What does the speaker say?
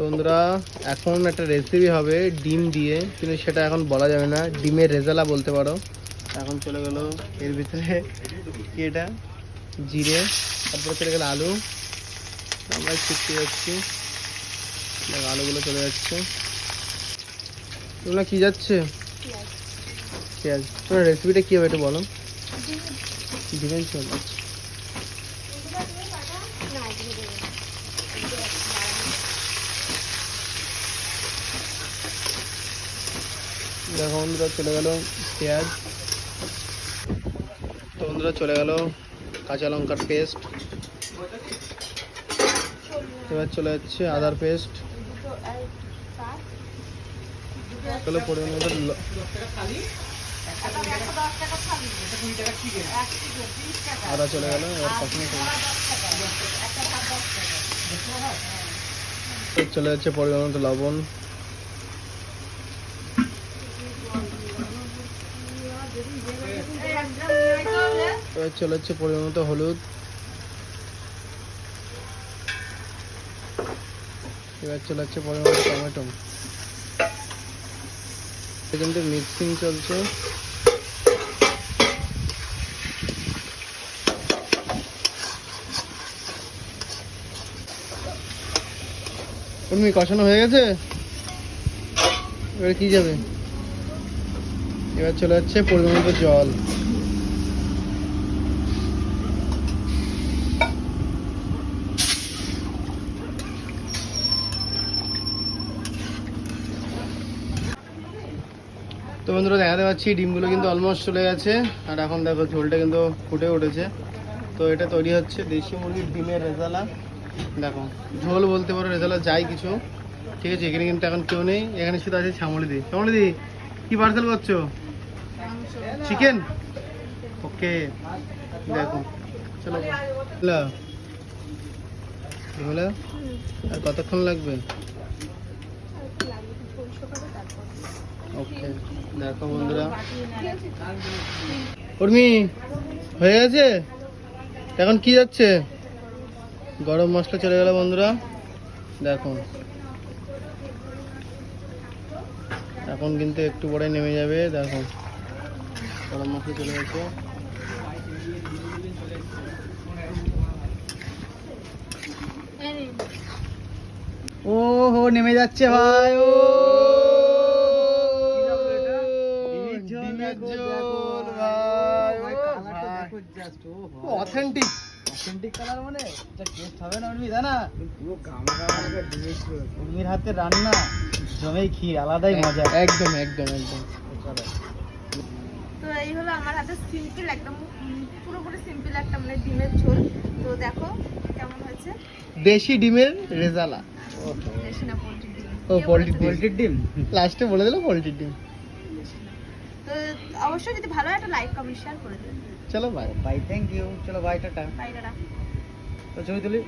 তো বন্ধুরা, এখন একটা রেসিপি হবে ডিম দিয়ে, কিন্তু সেটা এখন বলা যাবে না। ডিমের রেজালা বলতে পারো। এখন চলে গেল এর ভিতরে কি এটা? জিরে, তারপরে চলে গেল আলু। আমরা শিখতে যাচ্ছি। আলুগুলো চলে যাচ্ছে। তোমরা কি যাচ্ছে? পেঁয়াজ। তোমার রেসিপিটা কী হবে একটু বলো। ডিমের ঝোল দেখো বন্ধুরা চলে গেল, পেঁয়াজ। তো বন্ধুরা, চলে গেল কাঁচা লঙ্কার পেস্ট। এবার চলে যাচ্ছে আদার পেস্ট। পরিমাণ মতো আদা চলে গেল, এবার কখনো চলে যাচ্ছে পরিমাণ মতো লবণ। এবার চলে যাচ্ছে পরিমাণ মতো হলুদ। এবার চলে যাচ্ছে পরিমাণ মতো টমেটো। কিন্তু মিক্সিং চলছে। উর্মি কষানো হয়ে গেছে? এবার কি যাবে? এবার চলে যাচ্ছে পরিমাণ জল। তো বন্ধুরা দেখাতে পাচ্ছি ডিমগুলো কিন্তু অলমোস্ট চলে গেছে। আর এখন দেখো ঝোলটা কিন্তু ফুটে উঠেছে। তো এটা তৈরি হচ্ছে দেশি মুরগির ডিমের রেজালা। দেখো ঝোল বলতে পারো রেজালা যাই কিছু। ঠিক আছে এখানে কিন্তু এখন কেউ নেই। এখানে শুধু আছে শ্যামলি দি। শ্যামলি দি কি পার্সেল করছ? চিকেন ওকে দেখো। চলো। হ্যালো। আর কতক্ষণ লাগবে? ওকে দেখো বন্ধুরা। উর্মি, হয়ে গেছে? এখন কি যাচ্ছে? গরম মশলা চলে গেল বন্ধুরা। দেখো। এখন কিন্তু একটু পরে নেমে যাবে, দেখো। গরম মশলা চলে গেছে। ও হো নেমে যাচ্ছে ভাই, ও। ডিমের ঝোল ভাই অথেন্টিক অথেন্টিক কালার মানে? এটা টেস্ট হবে না উর্মি তাই পুরো গামা গামা ডিমের ঝোল উর্মির হাতে রান্না জমেই ক্ষীর আলাদাই মজা। একদম একদম একদম। তো এই হলো আমার হাতে সিম্পল একদম পুরোপুরি সিম্পল একটা মানে ডিমের ঝোল। তো দেখো কেমন হয়েছে। দেশি ডিমের রেজালা। দেশি না পোলট্রি ডিম? ও পোলট্রির ডিম। লাস্টে বলে দিল পোলট্রি ডিম। তো অবশ্যই যদি ভালো হয় একটা লাইক কমেন্ট শেয়ার করে দেবেন চলো বাই বাই থ্যাংক ইউ চলো বাই টাটা। Bye tata. তো ছবি তুলি।